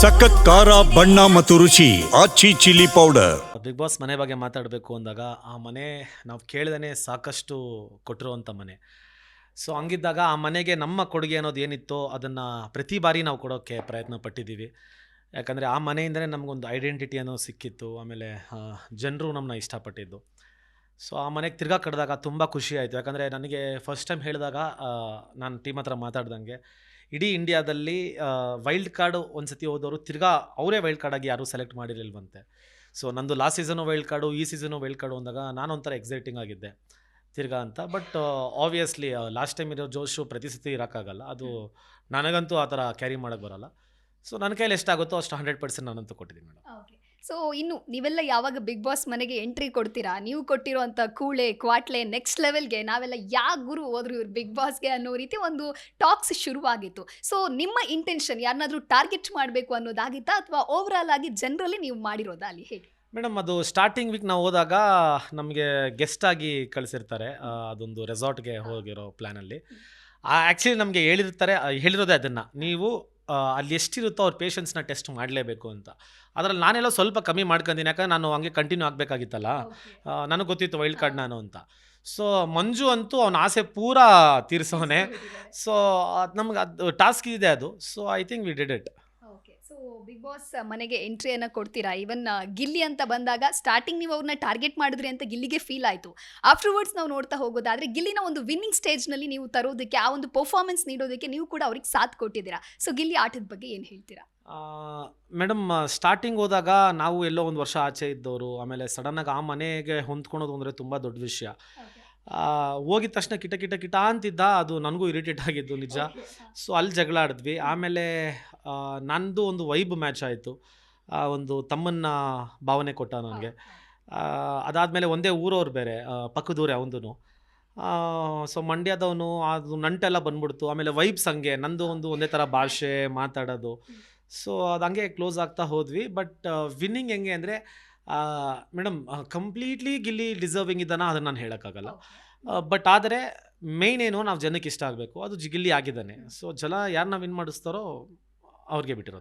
ಸಖತ್ ಖಾರ, ಬಣ್ಣ ಮತ್ತು ರುಚಿ Aachi chilli powder. Bigg Boss ಮನೆ ಬಗ್ಗೆ ಮಾತಾಡಬೇಕು ಅಂದಾಗ, ಆ ಮನೆ ನಾವು ಕೇಳ್ದೇ ಸಾಕಷ್ಟು ಕೊಟ್ಟಿರುವಂಥ ಮನೆ. ಸೊ ಹಂಗಿದ್ದಾಗ ಆ ಮನೆಗೆ ನಮ್ಮ ಕೊಡುಗೆ ಅನ್ನೋದು ಏನಿತ್ತೋ ಅದನ್ನು ಪ್ರತಿ ಬಾರಿ ನಾವು ಕೊಡೋಕ್ಕೆ ಪ್ರಯತ್ನ ಪಟ್ಟಿದ್ದೀವಿ. ಯಾಕಂದರೆ ಆ ಮನೆಯಿಂದಲೇ ನಮಗೊಂದು ಐಡೆಂಟಿಟಿ ಅನ್ನೋ ಸಿಕ್ಕಿತ್ತು, ಆಮೇಲೆ ಜನರು ನಮ್ಮನ್ನ ಇಷ್ಟಪಟ್ಟಿದ್ದು. ಸೊ ಆ ಮನೆಗೆ ತಿರ್ಗಾ ಕಡ್ದಾಗ ತುಂಬ ಖುಷಿ ಆಯಿತು. ಯಾಕಂದರೆ ನನಗೆ ಫಸ್ಟ್ ಟೈಮ್ ಹೇಳಿದಾಗ ನಾನು ಟೀಮ್ ಹತ್ರ ಮಾತಾಡ್ದಂಗೆ ಇಡೀ ಇಂಡಿಯಾದಲ್ಲಿ ವೈಲ್ಡ್ ಕಾರ್ಡ್ ಒಂದು ಸತಿ ಹೋದವರು ತಿರ್ಗಾ ಅವರೇ ವೈಲ್ಡ್ ಕಾರ್ಡಾಗಿ ಯಾರೂ ಸೆಲೆಕ್ಟ್ ಮಾಡಿರಲಿಲ್ವಂತೆ. ಸೊ ನಂದು ಲಾಸ್ಟ್ ಸೀಸನು ವೈಲ್ಡ್ ಕಾರ್ಡು ಈ ಸೀಸನು ವೈಲ್ಡ್ ಕಾರ್ಡು ಅಂದಾಗ ನಾನು ಒಂಥರ ಎಕ್ಸೈಟಿಂಗ್ ಆಗಿದ್ದೆ ತಿರ್ಗಾ ಅಂತ. ಬಟ್ ಆಬ್ವಿಯಸ್ಲಿ ಲಾಸ್ಟ್ ಟೈಮ್ ಇರೋ ಜೋಶು ಪ್ರತಿ ಸತಿ ಇರೋಕ್ಕಾಗಲ್ಲ ಅದು ನನಗಂತೂ ಆ ಥರ ಕ್ಯಾರಿ ಮಾಡೋಕ್ಕೆ ಬರೋಲ್ಲ. ಸೊ ನನ್ನ ಕೈಲಿ ಎಷ್ಟಾಗುತ್ತೋ ಅಷ್ಟು ಹಂಡ್ರೆಡ್ ಪರ್ಸೆಂಟ್ ನಾನಂತೂ ಕೊಟ್ಟಿದ್ದೀನಿ ಮೇಡಮ್. ಸೊ ಇನ್ನು ನೀವೆಲ್ಲ ಯಾವಾಗ ಬಿಗ್ ಬಾಸ್ ಮನೆಗೆ ಎಂಟ್ರಿ ಕೊಡ್ತೀರಾ? ನೀವು ಕೊಟ್ಟಿರುವಂಥ ಕೂಳೆ, ಕ್ವಾಟ್ಲೆ ನೆಕ್ಸ್ಟ್ ಲೆವೆಲ್ಗೆ ನಾವೆಲ್ಲ ಯಾ ಗುರು ಹೋದ್ರು ಇವ್ರು ಬಿಗ್ ಬಾಸ್ಗೆ ಅನ್ನೋ ರೀತಿ ಒಂದು ಟಾಕ್ಸ್ ಶುರುವಾಗಿತ್ತು. ಸೊ ನಿಮ್ಮ ಇಂಟೆನ್ಷನ್ ಯಾರನ್ನಾದರೂ ಟಾರ್ಗೆಟ್ ಮಾಡಬೇಕು ಅನ್ನೋದಾಗಿತ್ತಾ ಅಥವಾ ಓವರ್ ಆಲ್ ಆಗಿ ಜನರಲ್ಲಿ ನೀವು ಮಾಡಿರೋದಾ ಅಲ್ಲಿ? ಹೇಗೆ ಮೇಡಮ್, ಅದು ಸ್ಟಾರ್ಟಿಂಗ್ ವೀಕ್ ನಾವು ಹೋದಾಗ ನಮಗೆ ಗೆಸ್ಟ್ ಆಗಿ ಕಳಿಸಿರ್ತಾರೆ. ಅದೊಂದು ರೆಸಾರ್ಟ್ಗೆ ಹೋಗಿರೋ ಪ್ಲ್ಯಾನಲ್ಲಿ ಆ್ಯಕ್ಚುಲಿ ನಮಗೆ ಹೇಳಿರ್ತಾರೆ ಹೇಳಿರೋದೇ ಅದನ್ನು. ನೀವು ಅಲ್ಲಿ ಎಷ್ಟಿರುತ್ತೋ ಅವ್ರ ಪೇಷನ್ಸ್ನ ಟೆಸ್ಟ್ ಮಾಡಲೇಬೇಕು ಅಂತ. ಅದರಲ್ಲಿ ನಾನೆಲ್ಲ ಸ್ವಲ್ಪ ಕಮ್ಮಿ ಮಾಡ್ಕೊಂಡಿನಿ ಯಾಕಂದ್ರೆ ನಾನು ಹಂಗೆ ಕಂಟಿನ್ಯೂ ಆಗಬೇಕಾಗಿತ್ತಲ್ಲ. ನನಗೆ ಗೊತ್ತಿತ್ತು ವೈಲ್ಡ್ ಕಾರ್ಡ್ ನಾನು ಅಂತ. ಸೊ ಮಂಜು ಅಂತೂ ಅವನ ಆಸೆ ಪೂರಾ ತೀರಿಸೋನೆ. ಸೊ ಅದು ನಮ್ಗೆ ಅದು ಟಾಸ್ಕ್ ಇದೆ ಅದು. So I think we did it so Bigg Boss ಮನೆಗೆ ಎಂಟ್ರಿಯನ್ನು ಕೊಡ್ತೀರಾ? ಇವನ್ ಗಿಲ್ಲಿ ಅಂತ ಬಂದಾಗ ಸ್ಟಾರ್ಟಿಂಗ್ ನೀವು ಅವ್ರನ್ನ ಟಾರ್ಗೆಟ್ ಮಾಡಿದ್ರಿ ಅಂತ ಗಿಲ್ಲಿಗೆ ಫೀಲ್ ಆಯಿತು. ಆಫ್ಟರ್ವರ್ಡ್ಸ್ ನಾವು ನೋಡ್ತಾ ಹೋಗೋದಾದ್ರೆ ಗಿಲ್ಲಿನ ಒಂದು ವಿನ್ನಿಂಗ್ ಸ್ಟೇಜ್ನಲ್ಲಿ ನೀವು ತರೋದಕ್ಕೆ ಆ ಒಂದು ಪರ್ಫಾರ್ಮೆನ್ಸ್ ನೀಡೋದಕ್ಕೆ ನೀವು ಕೂಡ ಅವ್ರಿಗೆ ಸಾಥ್ ಕೊಟ್ಟಿದ್ದೀರಾ. ಸೊ ಗಿಲ್ಲಿ ಆಟದ ಬಗ್ಗೆ ಏನು ಹೇಳ್ತೀರಾ? ಮೇಡಮ್ ಸ್ಟಾರ್ಟಿಂಗ್ ಹೋದಾಗ ನಾವು ಎಲ್ಲೋ ಒಂದು ವರ್ಷ ಆಚೆ ಇದ್ದವರು ಆಮೇಲೆ ಸಡನ್ನಾಗಿ ಆ ಮನೆಗೆ ಹೊಂದ್ಕೊಳೋದು ಅಂದರೆ ತುಂಬ ದೊಡ್ಡ ವಿಷಯ. ಹೋಗಿದ ತಕ್ಷಣ ಕಿಟ ಕಿಟ ಕಿಟ ಅಂತಿದ್ದ, ಅದು ನನಗೂ ಇರಿಟೇಟ್ ಆಗಿದ್ದು ನಿಜ. ಸೊ ಅಲ್ಲಿ ಜಗಳ ಆಡಿದ್ವಿ. ಆಮೇಲೆ ನಂದು ಒಂದು ವೈಬ್ ಮ್ಯಾಚ್ ಆಯಿತು. ಒಂದು ತಮ್ಮನ್ನ ಭಾವನೆ ಕೊಟ್ಟ ನನಗೆ. ಅದಾದಮೇಲೆ ಒಂದೇ ಊರವ್ರು ಬೇರೆ ಪಕ್ಕದೂರೇ ಅವನು ಸೊ ಮಂಡ್ಯದವನು, ಅದು ನಂಟೆಲ್ಲ ಬಂದ್ಬಿಡ್ತು. ಆಮೇಲೆ ವೈಬ್ಸ್ ಹಂಗೆ, ನಂದು ಒಂದು ಒಂದೇ ಥರ ಭಾಷೆ, ಮಾತಾಡೋದು. ಸೊ ಅದು ಹಂಗೆ ಕ್ಲೋಸ್ ಆಗ್ತಾ ಹೋದ್ವಿ. ಬಟ್ ವಿನ್ನಿಂಗ್ ಹೆಂಗೆ ಅಂದರೆ ಮೇಡಮ್ ಕಂಪ್ಲೀಟ್ಲಿ ಗಿಲ್ಲಿ ಡಿಸರ್ವಿಂಗ್ ಇದ್ದಾನ? ಅದನ್ನು ನಾನು ಹೇಳೋಕ್ಕಾಗಲ್ಲ. ಬಟ್ ಆದರೆ ಮೇಯ್ನ್ ಏನು ನಾವು ಜನಕ್ಕೆ ಇಷ್ಟ ಆಗಬೇಕು. ಅದು ಜಿಗಿಲ್ಲಿ ಆಗಿದ್ದಾನೆ. ಸೊ ಜನ ಯಾರನ್ನ ವಿನ್ ಮಾಡಿಸ್ತಾರೋ ಅವ್ರಿಗೆ ಬಿಟ್ಟಿರೋದು.